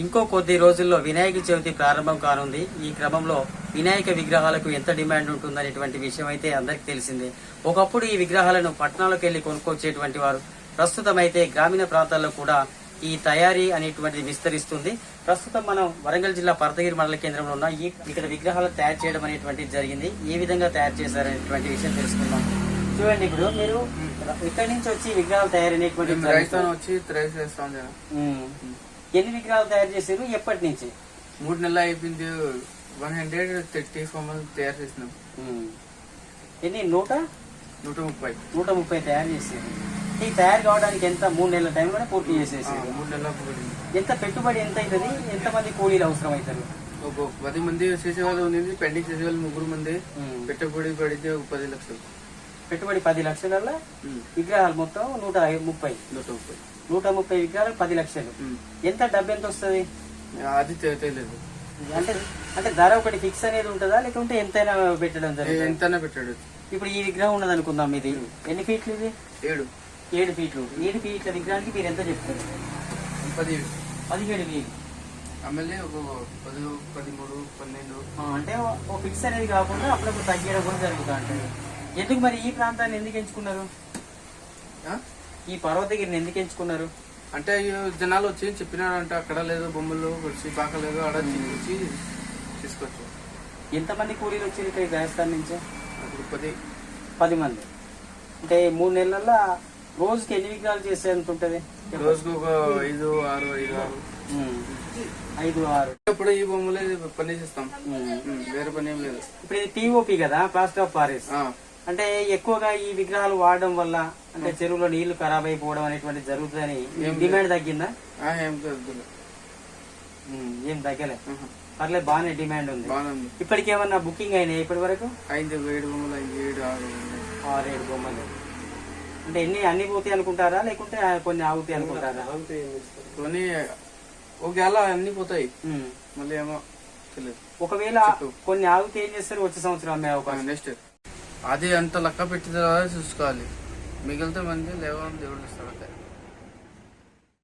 ఇంకో కొద్ది రోజుల్లో వినాయక చవితి ప్రారంభం కానుంది. ఈ క్రమంలో వినాయక విగ్రహాలకు ఎంత డిమాండ్ ఉంటుందనేటువంటి విషయం అయితే అందరికీ తెలిసిందే. ఒకప్పుడు ఈ విగ్రహాలను పట్టణాలకు వెళ్ళి కొనుక్కొచ్చేటువంటి వారు ప్రస్తుతం అయితే గ్రామీణ ప్రాంతాల్లో కూడా ఈ తయారీ అనేటువంటిది విస్తరిస్తుంది. ప్రస్తుతం మనం వరంగల్ జిల్లా పర్తగిరి మండల కేంద్రంలో ఉన్న ఈ ఇక్కడ విగ్రహాలు తయారు చేయడం అనేటువంటిది జరిగింది. ఏ విధంగా తయారు చేశారనేటువంటి విషయం తెలుసుకుందాం. చూడండి ఇప్పుడు మీరు ఇక్కడి నుంచి వచ్చి విగ్రహాలు తయారైనటువంటి వచ్చి ఎన్ని విగ్రహాలు తయారు చేశారు? ఎప్పటి నుంచి? మూడు నెలలు అయిపోయింది. వన్ హండ్రెడ్ థర్టీ మమ్మల్ని తయారు చేసినాం. ఎన్ని? నూట? నూట ముప్పై. నూట ముప్పై తయారు చేశారు. ఈ తయారు కావడానికి ఎంత? మూడు నెలల టైం కూడా పూర్తి ఆ, చేసేసారు మూడు నెలలు ఎంత పెట్టుబడి ఎంత అవుతుంది ఎంత మంది కూలీలు అవసరం అవుతారు ఒక పది మంది చేసేవాళ్ళు ఉంది పెండింగ్ చేసేవాళ్ళు ముగ్గురు మంది. పెట్టుబడి పడితే ఒక పది లక్షలు. పెట్టుబడి పది లక్షలలో ఉమ్, విగ్రహాలు మొత్తం నూట ముప్పై. నూట ముప్పై. నూట ముప్పై విగ్రహాలు పది లక్షలు. ఎంత డబ్బు ఎంత వస్తుంది? అది తెలియదు అంటే అంటే ధర ఒకటి ఫిక్స్ అనేది ఉంటుందా? లేకుంటే ఎంతైనా పెట్టడం జరుగుతుంది? ఎంతైనా పెట్టాడు ఇప్పుడు ఈ విగ్రహం ఉన్నది అనుకుందాం ఇది ఎన్ని ఫీట్లు ఇది? ఏడు. ఏడు ఫీట్లు. ఏడు ఫీట్ల విగ్రహానికి మీరు ఎంత చెప్తారు? పది. పదిహేడు వేలు. ఒక పది పదిమూడు పన్నెండు. అంటే ఓ ఫిక్స్ అనేది కాకుండా అప్పుడప్పుడు తగ్గడం కూడా జరుగుతూ ఉంటుంది ఎందుకు మరి ఈ ప్రాంతాన్ని ఎందుకు ఎంచుకున్నారు? ఈ పర్వతగిరిని ఎందుకు ఎంచుకున్నారు? అంటే జనాలు వచ్చి చెప్పినాడంటే అక్కడ లేదు బొమ్మలు వచ్చి బాకలేదు ఆడ వచ్చి తీసుకొచ్చు ఎంతమంది కూలీలు వచ్చారు ఇక్కడ రాజస్థాన్ నుంచి? అప్పుడు పది. పది మంది. అంటే మూడు నెలల్లో రోజుకి ఎన్ని విగ్రహాలు చేసేంత ఉంటుంది? రోజుకు ఒక ఐదు ఆరు ఐదు ఆరు. ఐదు ఆరు. ఇప్పుడు ఈ బొమ్మలే పని చేస్తాం. వేరే పని ఏం లేదు. ఇప్పుడు ఇది పిఓపి కదా ప్లాస్టర్ ఆఫ్ పారిస్ ఆ, అంటే ఎక్కువగా ఈ విగ్రహాలు వాడడం వల్ల అంటే చెరువులో నీళ్ళు ఖరాబ్ అయిపోవడం అనేటువంటి జరుగుతుందని ఏం డిమాండ్ తగ్గిందా? ఆ, ఏం ఏం తగ్గలే. పర్లేదు బాగానే డిమాండ్ ఉంది. బాగానే ఉంది. ఇప్పటికి ఏమన్నా బుకింగ్ అయినాయి ఇప్పటి వరకు ఐదు ఏడు బొమ్మలు ఏడు ఆరు ఉన్నాయి. ఆరేడు బొమ్మలు. అంటే ఎన్ని అన్ని పోతాయి అనుకుంటారా? లేకుంటే కొన్ని ఆగుతాయి అనుకుంటారా? కొన్ని ఒకవేళ అన్ని పోతాయి. మళ్ళీ ఏమో తెలియదు ఒకవేళ కొన్ని ఆగితే ఏం చేస్తారు? వచ్చే సంవత్సరం అమ్మే అవకాశం. నెక్స్ట్ అది ఎంత లెక్క పెట్టిన తర్వాత చూసుకోవాలి. మిగిలితే మంది లేవని దేవుడు ఇస్తాడు